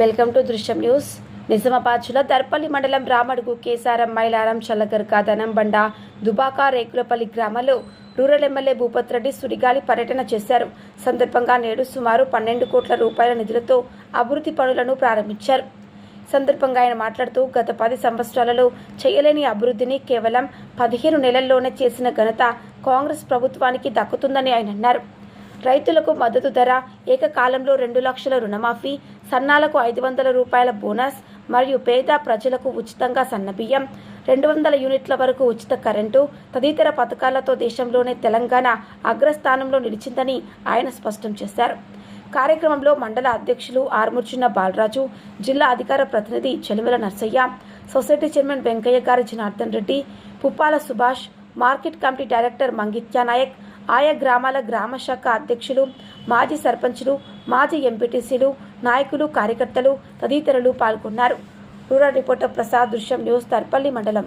Welcome to Drishyam news. Nizamabad జిల్లా దర్పల్లి మండలం రామడుగు కేసారం మైలారం చల్లగర్క దనంబండ దుబాక రేకులపల్లి గ్రామాల్లో రూరల్ ఎమ్మెల్యే భూపత్ రెడ్డి సుడిగాలి పర్యటన చేశారు. సందర్భంగా నేడు సుమారు పన్నెండు కోట్ల రూపాయల నిధులతో అభివృద్ధి పనులను ప్రారంభించారు. సందర్భంగా ఆయన మాట్లాడుతూ గత పది సంవత్సరాలలో చేయలేని అభివృద్ధిని కేవలం పదిహేను నెలల్లోనే చేసిన ఘనత కాంగ్రెస్ ప్రభుత్వానికి దక్కుతుందని ఆయన అన్నారు. రైతులకు మద్దతు ధర ఏకకాలంలో రెండు లక్షల రుణమాఫీ సన్నాలకు ఐదు వందల రూపాయల బోనస్ మరియు పేద ప్రజలకు ఉచితంగా సన్నబియ్యం రెండు వందల యూనిట్ల వరకు ఉచిత కరెంటు తదితర పథకాలతో దేశంలోనే తెలంగాణ అగ్రస్థానంలో నిలిచిందని ఆయన స్పష్టం చేశారు. కార్యక్రమంలో మండల అధ్యక్షులు ఆర్ముర్చున్న బాలరాజు జిల్లా అధికార ప్రతినిధి చెలిమల నర్సయ్య సొసైటీ చైర్మన్ వెంకయ్య గారి Janardhan Reddy Puppala Subhash market committee director Mangitya Nayak ఆయా గ్రామాల గ్రామ శాఖ అధ్యక్షులు మాజీ సర్పంచులు మాజీ ఎంపీటీసీలు నాయకులు కార్యకర్తలు తదితరులు పాల్గొన్నారు. రూరల్ రిపోర్టర్ ప్రసాద్ దృశ్యం న్యూస్ తర్పల్లి మండలం.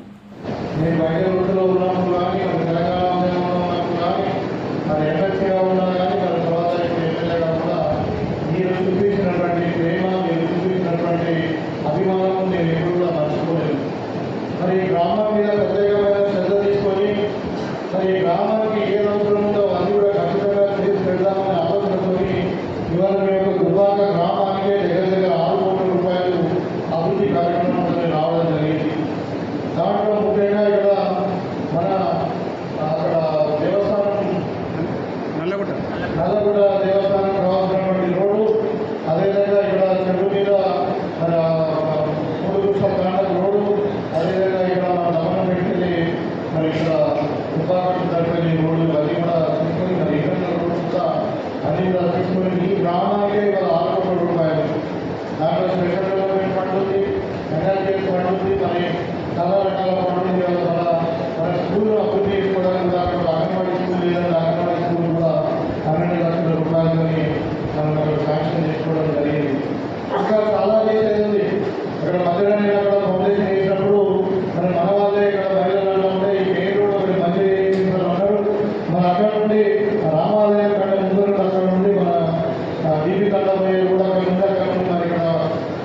అభిమానం నేను ఎప్పుడు కూడా మర్చిపోలేదు మరి గ్రామం మీద పెద్దగా శ్రద్ధ తీసుకొని మరి ఈ గ్రామానికి ఏ అవసరం ఉందో అది కూడా ఖచ్చితంగా చేసి పెడదామనే ఆలోచనతో ఇవాళ మేము దుర్భాగ గ్రామానికే దగ్గర దగ్గర ఆరు కోట్ల రూపాయలు అభివృద్ధి కార్యక్రమంలో రావడం జరిగింది దాంట్లో ముఖ్యంగా ఇక్కడ మన అక్కడ దేవస్థానం నల్లగుట్ట నల్లగూడ దేవస్థానం కావాల్సినటువంటి రోడ్డు అదేవిధంగా ఇక్కడ చెరువు మీద మన మూడు గుర్ష కాండ రోడ్డు అదేవిధంగా ఇక్కడ మన దమనం పెట్టి మరి ఇక్కడ తుపాకట్టు తరగతి రోడ్డు అది కూడా తీసుకొని మరి ఇక్కడ రోడ్డు కూడా అన్ని కూడా గ్రామానికే ఇవాళ ఆరు కోట్ల రూపాయలు దాంట్లో స్పెషల్ డెవలప్మెంట్ ఫండ్ ఉంది ఫండ్ ఉంది మరి చాలా రకాల ఫండ్ ఇవాళ మన స్కూల్ అభివృద్ధి చేసుకోవడానికి కూడా అక్కడ అంగన్వాడీ స్కూల్ లేదంటే అంగన్వాడీ స్కూల్ కూడా పన్నెండు లక్షల రూపాయలని మనం అక్కడ శాంక్షన్ చేసుకోవడం జరిగింది ఇంకా చాలా చేసేది ఉంది ఇక్కడ మధ్యలో అక్కడ ఫౌండేషన్ చేసినప్పుడు మరి మన వాళ్ళే ఇక్కడ మహిళలు ఉంటే ఈ మెయిన్ రోడ్ ఒకటి మంచి చేసిన ఉన్నారు మన అక్కడ నుండి రామాలయం కంటే ముందు అక్కడ నుండి మన బీబీ కూడా అక్కడ నుండి మరి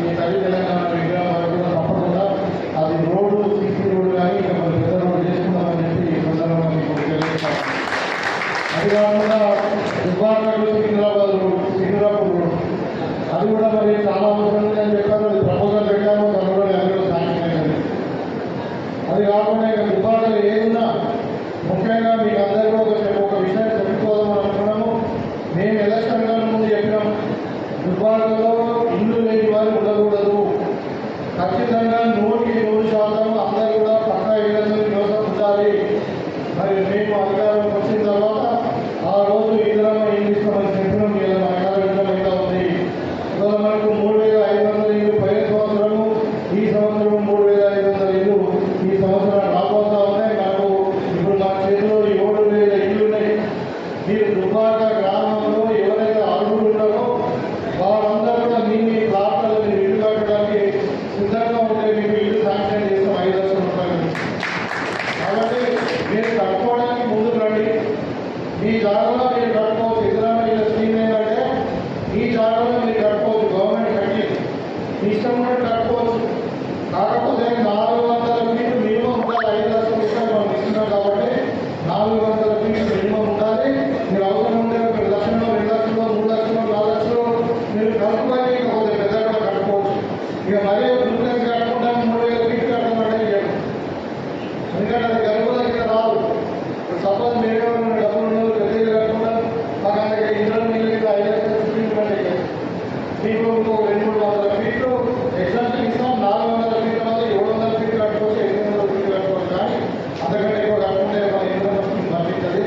ఈ తల్లి తెలంగాణ విగ్రహం కూడా తప్పకుండా అది రోడ్డు సీసీ రోడ్డు కానీ ఇంకా మరి పెద్ద రోడ్డు చేసుకుందామని చెప్పి ఈ సందర్భంగా మీకు తెలియజేస్తాను. అది కాకుండా దుబ్బాకలు సికింద్రాబాద్ రోడ్ సికింద్రాపూర్ అది కూడా మరి చాలా అవసరం అది ప్రపోజల్ పెట్టాము అది కాకుండా ఇక దుబ్బాకలు దుబ్బాకలో ఇల్లు లేని వారు ఉండకూడదు. ఖచ్చితంగా మీకు రెండు వందల ఫీట్లు ఎగ్జాంపుల్ ఇస్తాం నాలుగు వందల ఫీట్ల వల్ల వందల ఫీట్లు కట్టుకోవచ్చు ఎనిమిది వందల ఫీట్లు కట్టుకోవచ్చు కానీ అంతకంటే ఎక్కువ కట్టుకుంటే మన ఇబ్బంది తప్పించదు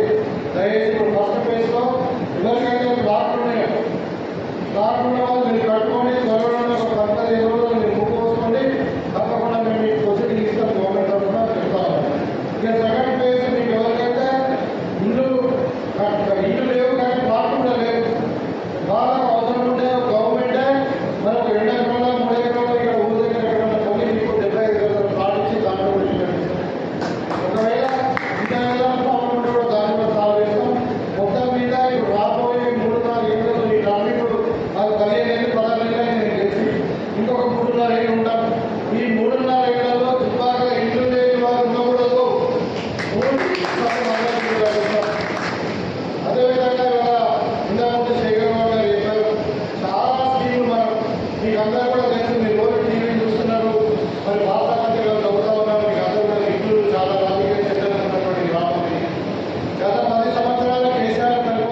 momento melhor